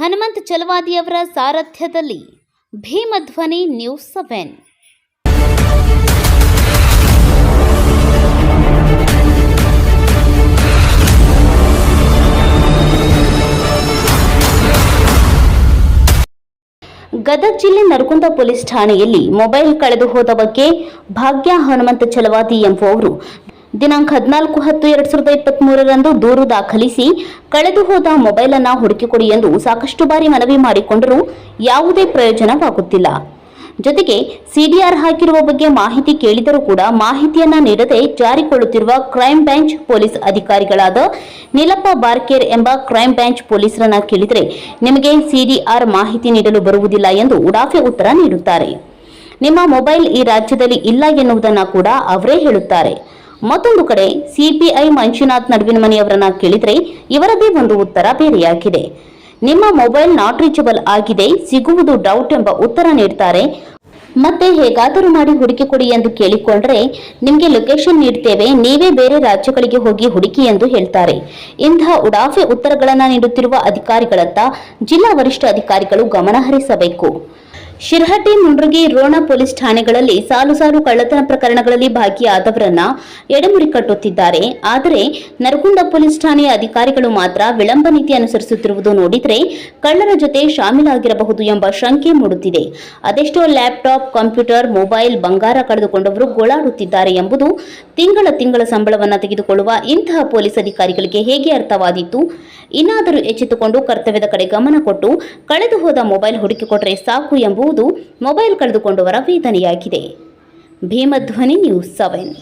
ಹನುಮಂತ್ ಚಲವಾದಿಯವರ ಸಾರಥ್ಯದಲ್ಲಿ ಭೀಮಧ್ವನಿ news seven. Gadag ಜಿಲ್ಲೆ ನರಗುಂದ ಪೊಲೀಸ್ ಠಾಣೆಯಲ್ಲಿ ಮೊಬೈಲ್ ಕಳೆದು ಹೋದ ಬಗ್ಗೆ ಭಾಗ್ಯ ಹನುಮಂತ ಚಲವಾದಿ ಎಂಬುವವರು ದಿನಾಂಕ ಹದಿನಾಲ್ಕು ಹತ್ತು ಎರಡ್ ಸಾವಿರದ ಇಪ್ಪತ್ತ್ ಮೂರರಂದು ದೂರು ದಾಖಲಿಸಿ ಕಳೆದು ಹೋದ ಮೊಬೈಲ್ ಅನ್ನ ಹುಡುಕಿಕೊಡಿ ಎಂದು ಸಾಕಷ್ಟು ಬಾರಿ ಮನವಿ ಮಾಡಿಕೊಂಡರೂ ಯಾವುದೇ ಪ್ರಯೋಜನವಾಗುತ್ತಿಲ್ಲ. ಜೊತೆಗೆ ಸಿಡಿಆರ್ ಹಾಕಿರುವ ಬಗ್ಗೆ ಮಾಹಿತಿ ಕೇಳಿದರೂ ಕೂಡ ಮಾಹಿತಿಯನ್ನ ನೀಡದೆ ಜಾರಿಕೊಳ್ಳುತ್ತಿರುವ ಕ್ರೈಮ್ ಬ್ರಾಂಚ್ ಪೊಲೀಸ್ ಅಧಿಕಾರಿಗಳಾದ ನೀಲಪ್ಪ ಬಾರ್ಕೇರ್ ಎಂಬ ಕ್ರೈಮ್ ಬ್ರಾಂಚ್ ಪೊಲೀಸರನ್ನ ಕೇಳಿದರೆ ನಿಮಗೆ ಸಿಡಿಆರ್ ಮಾಹಿತಿ ನೀಡಲು ಬರುವುದಿಲ್ಲ ಎಂದು ಉಡಾಫೆ ಉತ್ತರ ನೀಡುತ್ತಾರೆ. ನಿಮ್ಮ ಮೊಬೈಲ್ ಈ ರಾಜ್ಯದಲ್ಲಿ ಇಲ್ಲ ಎನ್ನುವುದನ್ನು ಕೂಡ ಅವರೇ ಹೇಳುತ್ತಾರೆ. ಮತ್ತೊಂದು ಕಡೆ, ಸಿಪಿಐ ಮಂಜುನಾಥ್ ನಡುವಿನ ಮನೆಯವರನ್ನ ಕೇಳಿದ್ರೆ ಇವರದೇ ಒಂದು ಉತ್ತರ ಬೇರೆಯಾಗಿದೆ. ನಿಮ್ಮ ಮೊಬೈಲ್ ನಾಟ್ ರೀಚಬಲ್ ಆಗಿದೆ, ಸಿಗುವುದು ಡೌಟ್ ಎಂಬ ಉತ್ತರ ನೀಡ್ತಾರೆ. ಮತ್ತೆ ಹೇಗಾದರೂ ಮಾಡಿ ಹುಡುಕಿ ಕೊಡಿ ಎಂದು ಕೇಳಿಕೊಂಡ್ರೆ, ನಿಮಗೆ ಲೊಕೇಶನ್ ನೀಡ್ತೇವೆ, ನೀವೇ ಬೇರೆ ರಾಜ್ಯಗಳಿಗೆ ಹೋಗಿ ಹುಡುಕಿ ಎಂದು ಹೇಳ್ತಾರೆ. ಇಂತಹ ಉಡಾಫೆ ಉತ್ತರಗಳನ್ನು ನೀಡುತ್ತಿರುವ ಅಧಿಕಾರಿಗಳತ್ತ ಜಿಲ್ಲಾ ವರಿಷ್ಠ ಅಧಿಕಾರಿಗಳು ಗಮನ ಹರಿಸಬೇಕು. ಶಿರಹಟ್ಟಿ ಮುಂಡ್ರಗಿ ರೋಣ ಪೊಲೀಸ್ ಠಾಣೆಗಳಲ್ಲಿ ಸಾಲು ಸಾಲು ಕಳ್ಳತನ ಪ್ರಕರಣಗಳಲ್ಲಿ ಭಾಗಿಯಾದವರನ್ನ ಎಡೆಮುರಿ ಕಟ್ಟುತ್ತಿದ್ದಾರೆ. ಆದರೆ ನರಗುಂದ ಪೊಲೀಸ್ ಠಾಣೆಯ ಅಧಿಕಾರಿಗಳು ಮಾತ್ರ ವಿಳಂಬ ನೀತಿ ಅನುಸರಿಸುತ್ತಿರುವುದು ನೋಡಿದರೆ ಕಳ್ಳರ ಜೊತೆ ಶಾಮೀಲಾಗಿರಬಹುದು ಎಂಬ ಶಂಕೆ ಮೂಡುತ್ತಿದೆ. ಅದೆಷ್ಟೋ ಲ್ಯಾಪ್ಟಾಪ್, ಕಂಪ್ಯೂಟರ್, ಮೊಬೈಲ್ ಬಂಗಾರ ಕಳೆದುಕೊಂಡವರು ಗೋಳಾಡುತ್ತಿದ್ದಾರೆ ಎಂಬುದು ತಿಂಗಳ ತಿಂಗಳ ಸಂಬಳವನ್ನು ತೆಗೆದುಕೊಳ್ಳುವ ಇಂತಹ ಪೊಲೀಸ್ ಅಧಿಕಾರಿಗಳಿಗೆ ಹೇಗೆ ಅರ್ಥವಾದೀತು? ಇನ್ನಾದರೂ ಎಚ್ಚೆತ್ತುಕೊಂಡು ಕರ್ತವ್ಯದ ಕಡೆ ಗಮನ ಕೊಟ್ಟು ಕಳೆದು ಹೋದ ಮೊಬೈಲ್ ಹುಡುಕಿಕೊಟ್ಟರೆ ಸಾಕು ಎಂಬುವುದು ಮೊಬೈಲ್ ಕಳೆದುಕೊಂಡವರ ವೇದನೆಯಾಗಿದೆ. Bhimadhwani news seven.